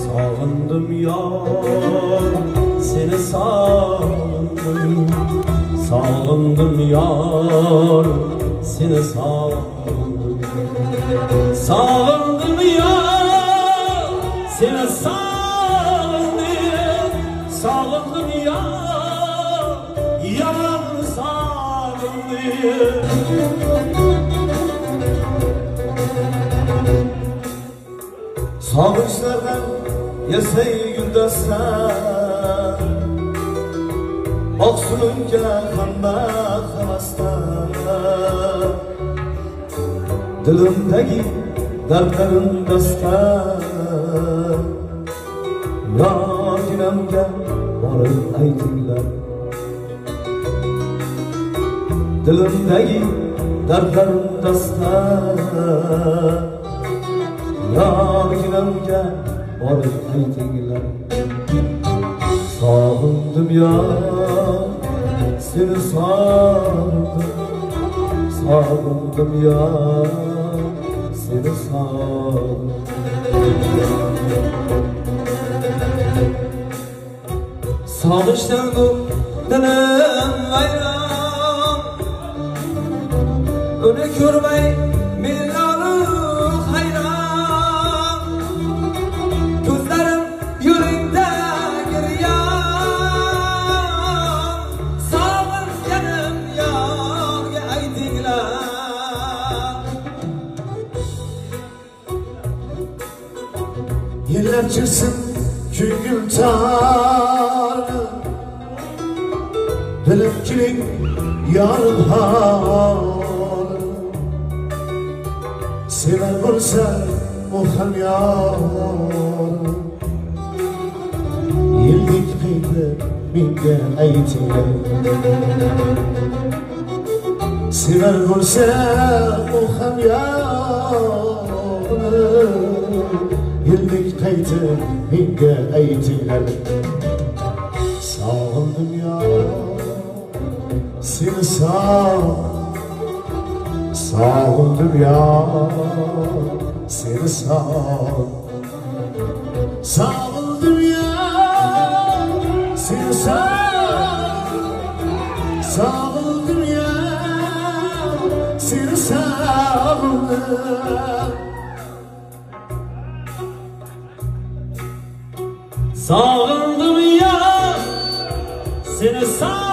Sağındım yar seni sağındım. Sağındım yar seni sağındım. Sağındım yar seni sağındım. Sağındım yar yalan sağındım Sağmışlardan yesey güldesen Oksununca kanma kamastan Dilimdeki dertlerin dastan Yakinemge varıp aytinglar Dilimdeki dertlerin dastan aytinglar Sağındım ya seni sağındım Sağındım ya seni sağındım Sağmıştım bu dilim hayran Öyle görmey Yeller çıksın küngül tarı Dilimkinin yarın halı Sever bulsa muham yar Yıldık kıydı minge aytiler Sever bulsa muham yar Yıldık kıydı minge aytiler Sağıldım ya. Seni sağ Sağıldım ya. Seni sağ Sağıldım ya. Seni sağ Sağıldım ya. Seni sağıldım Sağındım ya seni sağ